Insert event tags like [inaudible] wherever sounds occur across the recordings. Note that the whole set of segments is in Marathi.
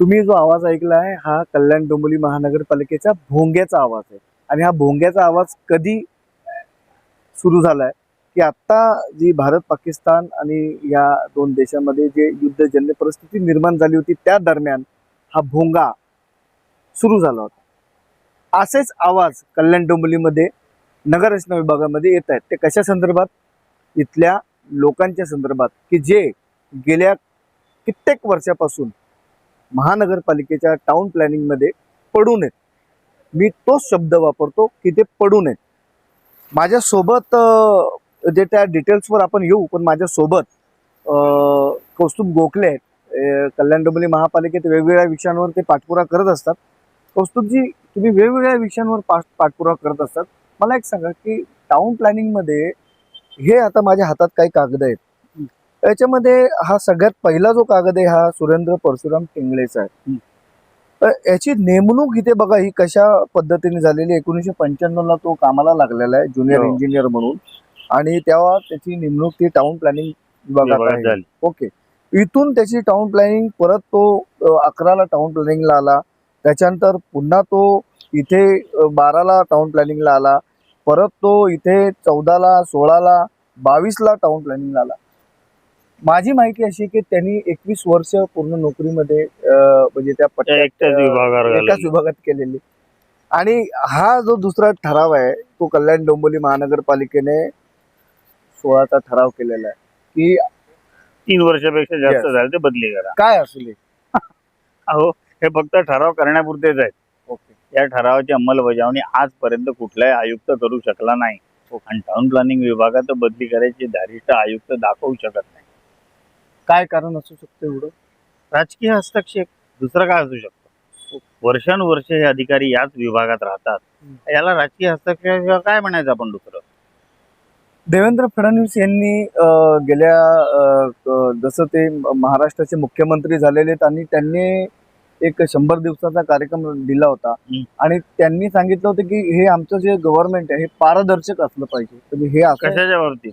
तुम्ही जो आवाज ऐकला आहे हा कल्याण डोंबिवली महानगरपालिकेचा भोंग्याचा आवाज आहे. आणि हा भोंग्याचा आवाज कधी सुरू झालाय? की आत्ता जी भारत पाकिस्तान आणि या दोन देशांमध्ये जे युद्धजन्य परिस्थिती निर्माण झाली होती त्या दरम्यान हा भोंगा सुरू झाला होता. असेच आवाज कल्याण डोंबिवलीमध्ये नगररचना विभागामध्ये येत आहेत. ते कशा संदर्भात? इथल्या लोकांच्या संदर्भात. की जे गेल्या कित्येक वर्षापासून महानगरपालिकेच्या टाउन प्लॅनिंगमध्ये पडू नयेत. मी तोच शब्द वापरतो की ते पडू नयेत. माझ्यासोबत जे त्या डिटेल्सवर आपण येऊ पण माझ्यासोबत कौस्तुभ गोखले आहेत. कल्याण डोंबिवली महापालिकेत वेगवेगळ्या विषयांवर ते पाठपुरा करत असतात. कौस्तुभजी तुम्ही वेगवेगळ्या विषयांवर पाठ पाठपुरा करत असतात. मला एक सांगा की टाउन प्लॅनिंगमध्ये हे आता माझ्या हातात काही कागद आहेत. याच्यामध्ये हा सगळ्यात पहिला जो कागद आहे हा सुरेंद्र परशुराम टिंगळेचा आहे. तर याची नेमणूक इथे बघा ही कशा पद्धतीने झालेली आहे. एकोणीसशे पंच्याण्णव ला तो कामाला लागलेला आहे ज्युनियर हो. इंजिनियर म्हणून. आणि तेव्हा त्याची नेमणूक ती टाउन प्लॅनिंग विभागात आहे. ओके. इथून त्याची टाउन प्लॅनिंग परत तो अकराला टाउन प्लॅनिंगला आला. त्याच्यानंतर पुन्हा तो इथे बाराला टाउन प्लॅनिंगला आला. परत तो इथे चौदाला सोळाला बावीसला टाउन प्लॅनिंगला आला. माझी माहिती अशी की त्यांनी एकवीस वर्ष पूर्ण नोकरीमध्ये म्हणजे त्या एकाच. विभागात केलेली. आणि हा जो दुसरा ठराव आहे तो कल्याण डोंबिवली महानगरपालिकेने सोळाचा ठराव केलेला आहे की तीन वर्षापेक्षा जास्त. झाले ते बदली करा. काय असले [laughs] अहो हे फक्त ठराव करण्यापुरतेच आहेत. ओके. या ठरावाची अंमलबजावणी आजपर्यंत कुठलाही आयुक्त करू शकला नाही. आणि टाउन प्लॅनिंग विभागात बदली करायची धारिष्ट आयुक्त दाखवू शकत काय कारण असू शकतं एवढं? राजकीय हस्तक्षेप दुसरं काय असू शकतं? वर्षानुवर्ष हे अधिकारी याच विभागात राहतात. याला राजकीय हस्तक्षेप काय म्हणायचं आपण दुसरं? देवेंद्र फडणवीस यांनी गेल्या जसं ते महाराष्ट्राचे मुख्यमंत्री झालेले आहेत आणि त्यांनी एक शंभर दिवसाचा कार्यक्रम दिला होता. आणि त्यांनी सांगितलं होतं की हे आमचं जे गव्हर्नमेंट आहे हे पारदर्शक असलं पाहिजे. म्हणजे हे कशाच्या बाबतीत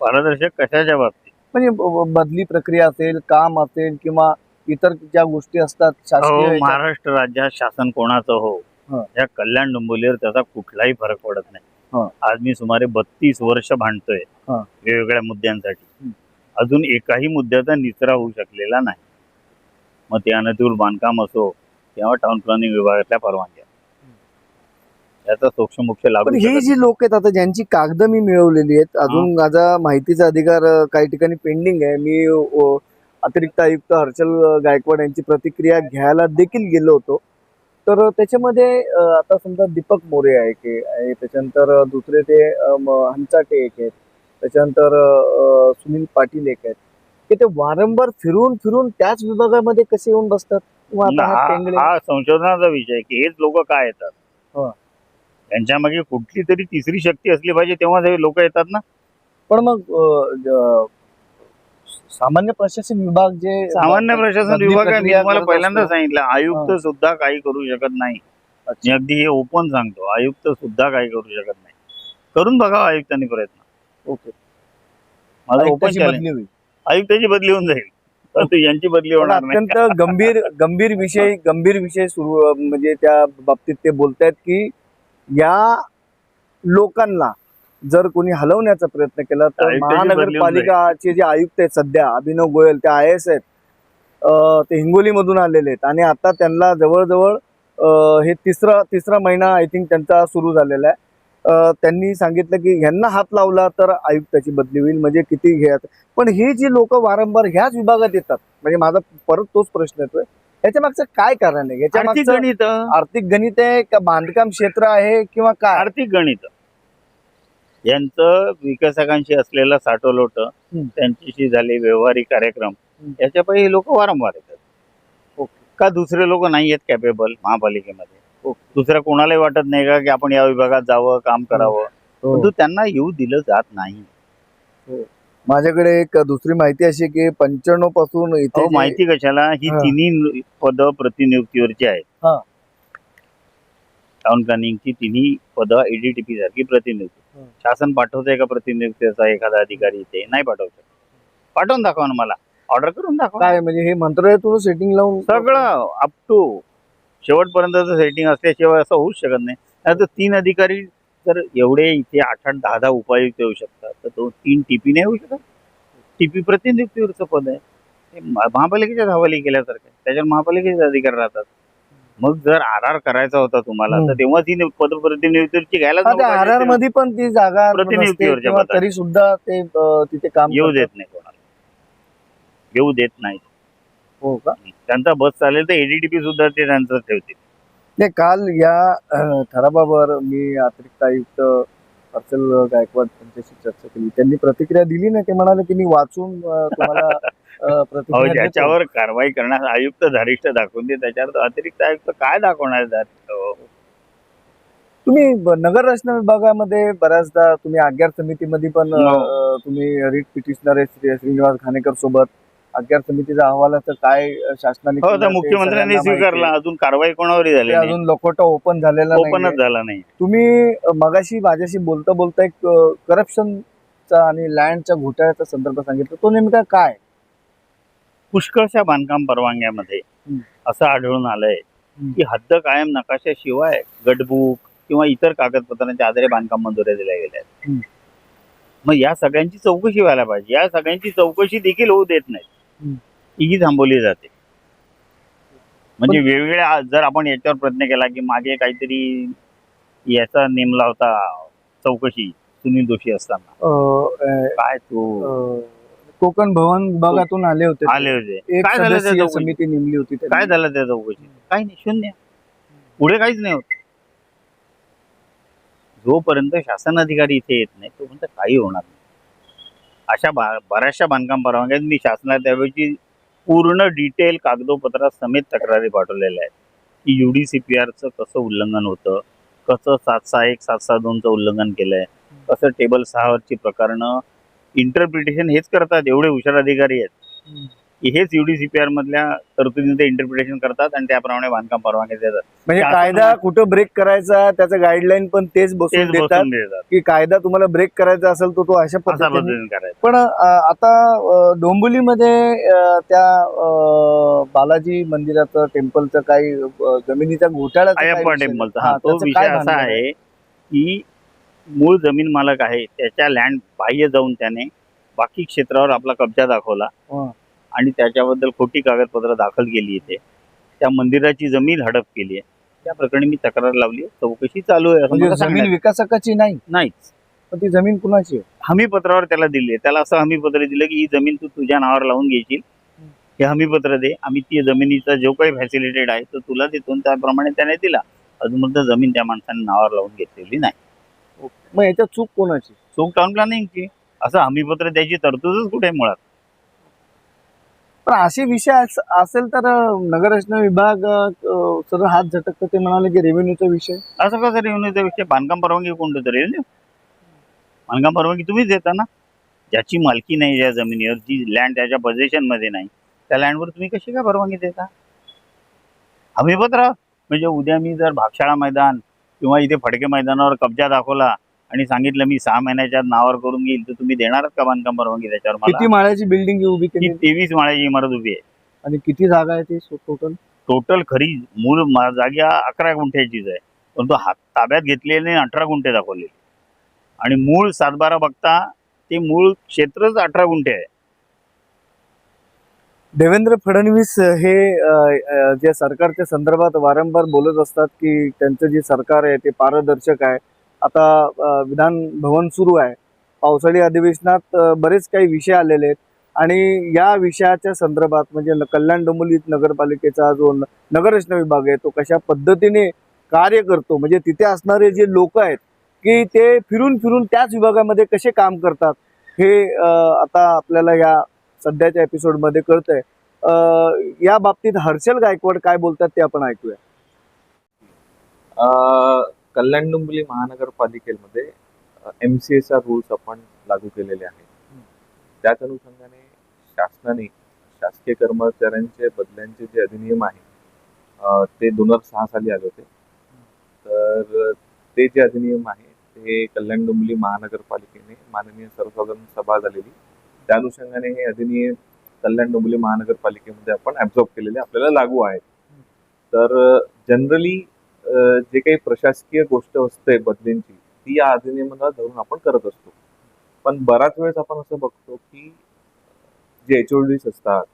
पारदर्शक कशाच्या बाबतीत म्हणजे बदली प्रक्रिया असेल काम असेल किंवा इतर ज्या गोष्टी असतात शासकीय याच्यात- महाराष्ट्र राज्यात शासन कोणाचं हो हं. या कल्याण डोंबिवलीवर त्याचा कुठलाही फरक पडत हं. नाही आज मी सुमारे बत्तीस वर्ष भांडतोय हं. वेगवेगळ्या मुद्द्यांसाठी हं. अजून एकही मुद्द्याचा निचरा होऊ शकलेला नाही मग ते अनधिकृत बांधकाम असो किंवा टाउन प्लॅनिंग विभागातल्या परवानग्या याचा सूक्ष्म मुख्य लागू पण हे जी लोक आहेत आता ज्यांची कागद मी मिळवलेली आहेत अजून माझा माहितीचा अधिकार काही ठिकाणी पेंडिंग आहे. मी अतिरिक्त आयुक्त हर्षल गायकवाड यांची प्रतिक्रिया घ्यायला देखील गेलो होतो. तर त्याच्यामध्ये आता समजा दीपक मोरे आहे की त्याच्यानंतर दुसरे ते हंचाटे एक आहेत. त्याच्यानंतर सुनील पाटील एक आहेत. की ते वारंवार फिरून फिरून त्याच विभागामध्ये कसे येऊन बसतात? हा हा हा संशोधनाचा विषय की हेच लोक काय येतात? हं. त्यांच्या मागे कुठली तरी तिसरी शक्ती असली पाहिजे तेव्हा हे लोक येतात ना. पण मग अ, सामान्य प्रशासन विभाग जे सामान्य प्रशासन विभाग मी तुम्हाला पहिल्यांदा. सांगितलं आयुक्त सुद्धा काही करू शकत नाही. मी अगदी हे ओपन सांगतो आयुक्त सुद्धा काही करू शकत नाही. करून बघा आयुक्तांनी प्रयत्न. ओके. माझं ओपन आयुक्ताची चॅलेंज बदली होईल. आयुक्ताची बदली होऊन जाईल. परंतु यांची बदली पण होणार नाही. अत्यंत गंभीर गंभीर विषय गंभीर विषय सुरू म्हणजे त्या बाबतीत ते बोलतायत की या लोकांना जर कोणी हलवण्याचा प्रयत्न केला तर महानगरपालिकाचे जे आयुक्त आहेत सध्या अभिनव गोयल ते आय एस आहेत ते हिंगोलीमधून आलेले आहेत. आणि आता त्यांना जवळजवळ हे तिसरा तिसरा महिना आय थिंक त्यांचा सुरू झालेला आहे. त्यांनी सांगितलं की ह्यांना हात लावला तर आयुक्ताची बदली होईल म्हणजे किती आता- पण ही जी लोक वारंवार ह्याच विभागात येतात म्हणजे माझा परत तोच प्रश्न येतोय याच्या मागचं काय कारण आहे याच्या आर्थिक मागचं गणित आर्थिक गणित आहे का बांधकाम क्षेत्र आहे किंवा काय आर्थिक गणित यांचं विकासकांशी असलेलं साठोलोट हम्म. त्यांच्याशी झाले व्यवहारिक कार्यक्रम हम्म. याच्या हे लोक वारंवार येतात. का दुसरे लोक नाही आहेत कॅपेबल महापालिकेमध्ये. दुसऱ्या कोणालाही वाटत नाही का की आपण या विभागात जावं काम करावं हो. परंतु त्यांना येऊ दिलं जात नाही माझ्याकडे एक दुसरी माहिती अशी की पंच्याण्णवपासून इथे जे- माहिती कशाला? ही हा. तिन्ही पद प्रतिनियुक्तीवरची आहेत. हा. टाउन प्लॅनिंगची तिन्ही पद एडीटीपी सारखी प्रतिनियुक्ती. शासन पाठवतंय का प्रतिनियुक्तीचा एखादा अधिकारी इथे नाही पाठवू शकत. पाठवून दाखवा ना मला. ऑर्डर करून दाखवा. काय म्हणजे हे मंत्रालयातून सेटिंग लावून सगळं अप टू शेवटपर्यंतचं सेटिंग असल्याशिवाय असं होऊच शकत नाही. नाही तर तीन अधिकारी जर एवढे इथे आठ आठ दहा दहा उपायुक्त येऊ शकतात तर तो तीन टीपी नाही येऊ शकत टीपी प्रतिनियुक्तीवरचं पद आहे ते महापालिकेच्या हवाली केल्यासारखं आहे. त्याच्यावर महापालिकेचे अधिकारी राहतात मग जर आर आर करायचा होता तुम्हाला. तर तेव्हा ती पद त्या पाहिजे आर आर. मध्ये पण ती जागा पदावर. तरी सुद्धा ते तिथे काम येऊ. देत नाही कोणाला येऊ देत नाही हो का त्यांचा बस चालेल तर एडीटीपी सुद्धा ते त्यांचं ठेवतील नाही काल या ठरावावर मी अतिरिक्त आयुक्त हर्षल गायकवाड यांच्याशी चर्चा केली त्यांनी प्रतिक्रिया दिली नाही ते म्हणाले की मी वाचून तुम्हाला प्रतिक्रिया देतो. ज्याच्यावर कारवाई करण्यास आयुक्त धारिष्ट दाखवून दे त्याच्यावर तर अतिरिक्त आयुक्त काय दाखवणार? तुम्ही नगर रचना विभागामध्ये बऱ्याचदा तुम्ही आज्ञार समितीमध्ये पण हो. तुम्ही रिट पिटिशनर श्रीनिवास घाणेकर सोबत आज्ञार समितीच्या अहवालाचं काय शासनाने हो मुख्यमंत्र्यांनी स्वीकारला अजून कारवाई कोणावरही आहे. झाली अजून लकोटा ओपन झालेला नाही ओपनच झाला नाही तुम्ही मगाशी माझ्याशी बोलता बोलता एक करप्शनचा आणि लँडच्या घोटाळ्याचा संदर्भ सांगितला तो नेमका काय पुष्कळशा बांधकाम परवानग्यामध्ये. असं आढळून आलंय. की हद्द कायम नकाशाशिवाय गटबुक किंवा इतर कागदपत्रांच्या आधारे बांधकाम मंजुऱ्या दिल्या गेल्या आहेत. मग या सगळ्यांची चौकशी व्हायला पाहिजे या सगळ्यांची चौकशी देखील होऊ देत. नाही तीही थांबवली जाते. म्हणजे वेगवेगळ्या जर आपण याच्यावर प्रयत्न केला की मागे काहीतरी याचा नेमला होता चौकशी सुनील दोषी असताना. काय तो? कोकण भवन विभागातून आले होते. आले होते. काय झालं त्या? समिती नेमली होती. काय झालं त्या चौकशीत काही नाही शून्य. पुढे काहीच नाही होत. जोपर्यंत शासन अधिकारी इथे येत नाही तोपर्यंत काही होणार नाही. अशा बा- बऱ्याचशा बांधकाम परवानग्यात मी शासनाला त्यावेळी पूर्ण डिटेल कागदोपत्रा समेत तक्रारी पाठवलेल्या आहेत. की यू डी सी पी आरचं कसं उल्लंघन होतं कसं सात सहा एक सात सहा दोनचं उल्लंघन केलं आहे कसं टेबल सहावरची प्रकरणं इंटरप्रिटेशन हेच करतात एवढे हुशार अधिकारी आहेत. हेच युडीसीपीआर मधल्या तरतुदींचं इंटरप्रिटेशन करतात आणि त्याप्रमाणे बांधकाम परवानगी देतात. म्हणजे कायदा कुठं ब्रेक करायचा त्याचं गाईडलाईन पण तेच बसून तेच देतात बसून देतात की कायदा तुम्हाला ब्रेक करायचा असेल तर तो अशा अशा पद्धतीने पद्धतीने करायचं. पण अं, आता अं, त्या अं, बालाजी मंदिराचं टेम्पलचं काही अं, जमिनीचा घोटाळा अय्यप्पा टेम्पलचा. हा तो विषय असा आहे की मूळ जमीन मालक आहे त्याच्या लँड बाह्य जाऊन त्याने बाकी क्षेत्रावर आपला कब्जा दाखवला. हं. आणि त्याच्याबद्दल खोटी कागदपत्र दाखल केली इथे. त्या मंदिराची जमीन हडप केली आहे. त्या प्रकरणी मी तक्रार लावली चौकशी चालू आहे म्हणजे जमीन विकासकाची नाही? नाहीच. पण ती जमीन कुणाची आहे? हमीपत्रावर त्याला दिली आहे. त्याला असं हमीपत्र दिलं की ही जमीन तू तुझ्या नावावर लावून घेशील. हे हमीपत्र दे. आम्ही ती जमिनीचा जो काही फॅसिलिटेड आहे तो तुला देतो. त्याप्रमाणे त्याने दिला. अजूनपर्यंत जमीन त्या माणसाने नावावर लावून घेतलेली नाही. मग याच्यात चूक कोणाची? चूक टाउन प्लॅनिंगची असं हमीपत्र द्यायची तरतूदच कुठे मुळात? पण असे विषय असेल तर नगररचना विभाग सर हात झटकतो ते म्हणाले की रेव्हेन्यूचा विषय. असं कसं रेव्हेन्यूचा विषय? बांधकाम परवानगी कोण देतो रेव्हेन्यू बांधकाम परवानगी तुम्हीच देता ना? ज्याची मालकी नाही ज्या जमिनीवर जी लँड त्याच्या possession मध्ये नाही त्या लँडवर तुम्ही कशी काय परवानगी देता? हमीपत्र म्हणजे उद्या मी जर भागशाळा मैदान किंवा इथे फडके मैदानावर कब्जा दाखवला आणि सांगितलं मी सहा महिन्याच्या नावावर करून घेईल तर तुम्ही देणारच का बांधकाम परवानगी त्याच्यावर किती मला माळ्याची बिल्डिंग उभी ती केली तेवीस माळ्याची इमारत उभी आहे. आणि किती जागा आहे ती टोटल टोटल खरी मूळ मा- जागा अकरा गुंठ्याचीच आहे. परंतु हात ताब्यात घेतलेले अठरा गुंठे दाखवले आणि मूळ सातबारा बघता ते मूळ क्षेत्रच अठरा गुंठे आहे. देवेंद्र फडणवीस हे अ, अ, जे सरकारच्या संदर्भात वारंवार बोलत असतात की त्यांचं जे सरकार आहे ते पारदर्शक आहे. आता विधान भवन सुरू आहे. पावसाळी अधिवेशनात बरेच काही विषय आलेले आहेत. आणि या विषयाच्या संदर्भात म्हणजे कल्याण डोंबिवली नगरपालिकेचा जो नगररचना विभाग आहे तो कशा पद्धतीने कार्य करतो म्हणजे तिथे असणारे जे लोक आहेत की ते फिरून फिरून त्याच विभागामध्ये कसे काम करतात हे आता आपल्याला या सध्याच्या एपिसोडमध्ये कळतंय. या बाबतीत हर्षल गायकवाड काय बोलतात ते आपण ऐकूया. अ, कल्याण डोंबिवली महानगरपालिकेमध्ये एम सी एचा रूल्स आपण लागू केलेले आहेत. त्याच अनुषंगाने शासनाने शासकीय कर्मचाऱ्यांचे बदल्यांचे जे अधिनियम आहे ते दोन हजार सहा साली आले होते. तर ते जे अधिनियम आहे ते कल्याण डोंबिवली महानगरपालिकेने माननीय सर्वसाधारण सभा झालेली. त्या अनुषंगाने हे अधिनियम कल्याण डोंबिवली महानगरपालिकेमध्ये आपण ऍब्झॉर्ब केलेले आपल्याला लागू आहेत. तर जनरली जे काही प्रशासकीय गोष्ट असते बदलींची ती या अधिनियमाला धरून आपण करत असतो. पण बराच वेळेस आपण असं बघतो की जे एच असतात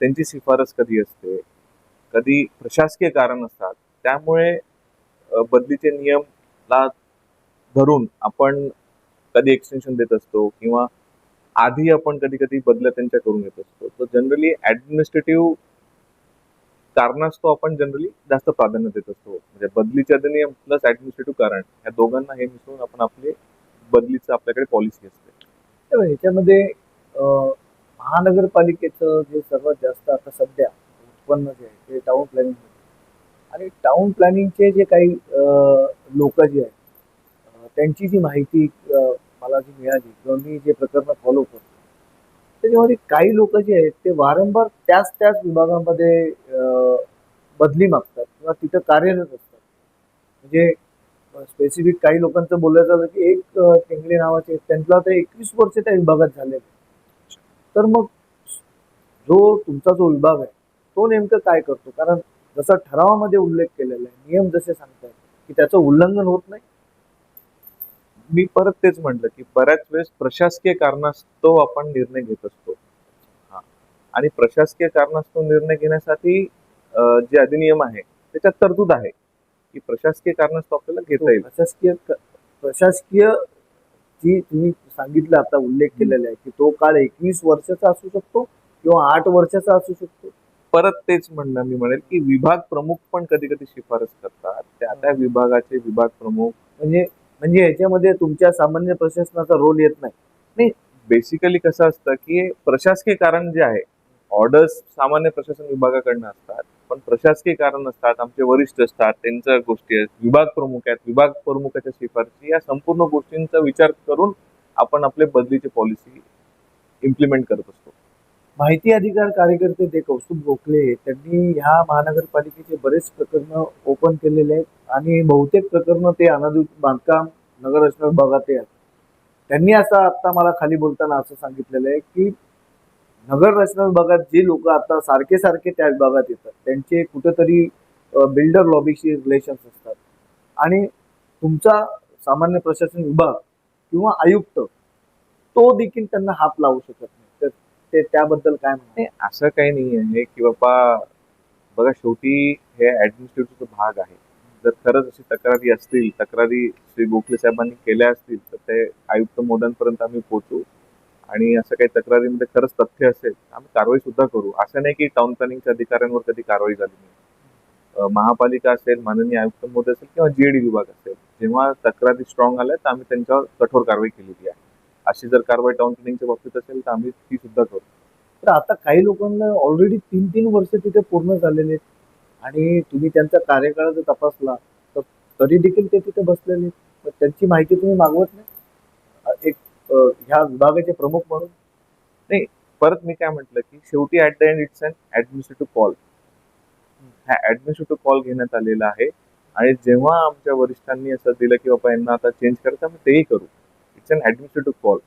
त्यांची शिफारस कधी असते कधी प्रशासकीय कारण असतात त्यामुळे बदलीचे नियमला धरून आपण कधी एक्सटेन्शन देत असतो किंवा आधी आपण कधी कधी बदल्या त्यांच्या करून घेत असतो. तर जनरली ऍडमिनिस्ट्रेटिव्ह कारणास्तव आपण जनरली जास्त प्राधान्य देत असतो. म्हणजे बदलीचे अधिनियम प्लस ऍडमिनिस्ट्रेटिव्ह कारण या दोघांना हे मिसळून आपण आपले बदलीचं आपल्याकडे पॉलिसी असते. ह्याच्यामध्ये महानगरपालिकेचं जे सर्वात जास्त आता सध्या उत्पन्न जे आहे ते टाऊन प्लॅनिंग आणि टाऊन प्लॅनिंगचे जे काही लोक जे आहेत त्यांची जी माहिती मला जी मिळाली किंवा मी जे प्रकरण फॉलो करतो त्याच्यामध्ये काही लोक जे आहेत ते वारंवार त्याच त्याच विभागामध्ये बदली मागतात किंवा तिथं कार्यरत असतात. म्हणजे स्पेसिफिक काही लोकांचं बोलायचं झालं की एक अं, नावाचे त्यांना ते एकवीस वर्ष त्या विभागात झाले तर मग जो तुमचा जो विभाग आहे तो नेमकं काय करतो? कारण जसा ठरावामध्ये उल्लेख केलेला आहे नियम जसे सांगतात की त्याचं उल्लंघन होत नाही मी परत तेच म्हटलं की बऱ्याच वेळेस प्रशासकीय कारणास्तव आपण निर्णय घेत असतो. हा. आणि प्रशासकीय कारणास्तव निर्णय घेण्यासाठी जे अधिनियम आहे त्याच्यात तरतूद आहे की प्रशासकीय कारणास्तव आपल्याला घेता येईल. प्रशासकीय प्रशासकीय जी तुम्ही सांगितलं आता उल्लेख केलेला आहे की तो काळ एकवीस वर्षाचा असू शकतो किंवा आठ वर्षाचा असू शकतो. परत तेच म्हणणं मी म्हणेल की विभाग प्रमुख पण कधी कधी शिफारस करतात. त्या त्या विभागाचे विभाग प्रमुख म्हणजे म्हणजे याच्यामध्ये तुमच्या सामान्य प्रशासनाचा रोल येत नाही. नाही बेसिकली कसं असतं की प्रशासकीय कारण जे आहे ऑर्डर्स सामान्य प्रशासन विभागाकडनं असतात पण प्रशासकीय कारण असतात आमचे वरिष्ठ असतात त्यांच्या गोष्टी आहेत विभाग प्रमुख आहेत विभाग प्रमुखाच्या शिफारशी या संपूर्ण गोष्टींचा विचार करून आपण आपले बदलीची पॉलिसी इम्प्लिमेंट करत असतो. माहिती अधिकार कार्यकर्ते ते कौस्तुभ गोखले त्यांनी ह्या महानगरपालिकेचे बरेच प्रकरण ओपन केलेले आहेत आणि बहुतेक प्रकरण ते अनाधिकृत बांधकाम नगररचना विभागात आहेत त्यांनी असं आता मला खाली बोलताना असं सांगितलेलं आहे की नगररचना विभागात जे लोक आता सारखे सारखे त्या विभागात येतात. त्यांचे कुठेतरी बिल्डर लॉबीशी रिलेशन्स असतात. आणि तुमचा सामान्य प्रशासन विभाग किंवा आयुक्त तो देखील त्यांना हात लावू शकत नाही. वाटते ते त्याबद्दल काय म्हणते नाही असं काही नाही आहे की बाबा बघा शेवटी हे ऍडमिनिस्ट्रेटिव्हचा भाग आहे. जर खरंच अशी तक्रारी असतील तक्रारी श्री गोखले साहेबांनी केल्या असतील तर ते आयुक्त मोदांपर्यंत आम्ही पोहोचू. आणि असं काही तक्रारीमध्ये खरंच तथ्य असेल आम्ही कारवाई सुद्धा करू. असं नाही की टाउन प्लॅनिंगच्या अधिकाऱ्यांवर कधी कारवाई झाली नाही. महापालिका असेल माननीय आयुक्त मोदी असेल किंवा जीएडी विभाग असेल जेव्हा तक्रारी स्ट्रॉंग आल्या तर आम्ही त्यांच्यावर कठोर कारवाई केलेली आहे. अशी जर कारवाई टाउन प्लॅनिंगच्या बाबतीत असेल तर आम्ही ती सुद्धा करू. तर आता काही लोकांना ऑलरेडी तीन तीन वर्ष तिथे पूर्ण झालेले आहेत. आणि तुम्ही त्यांचा कार्यकाळ जर तपासला तर तरी देखील ते तिथे बसलेले आहेत. तर त्यांची माहिती तुम्ही मागवत नाही? एक ह्या विभागाचे प्रमुख म्हणून? परत मी काय म्हटलं की शेवटी at the end it's an administrative call हा ऍडमिनिस्ट्रेटिव्ह कॉल घेण्यात आलेला आहे. आणि जेव्हा आमच्या वरिष्ठांनी असं दिलं की बाबा यांना आता चेंज करायचं आम्ही तेही करू. It's an administrative call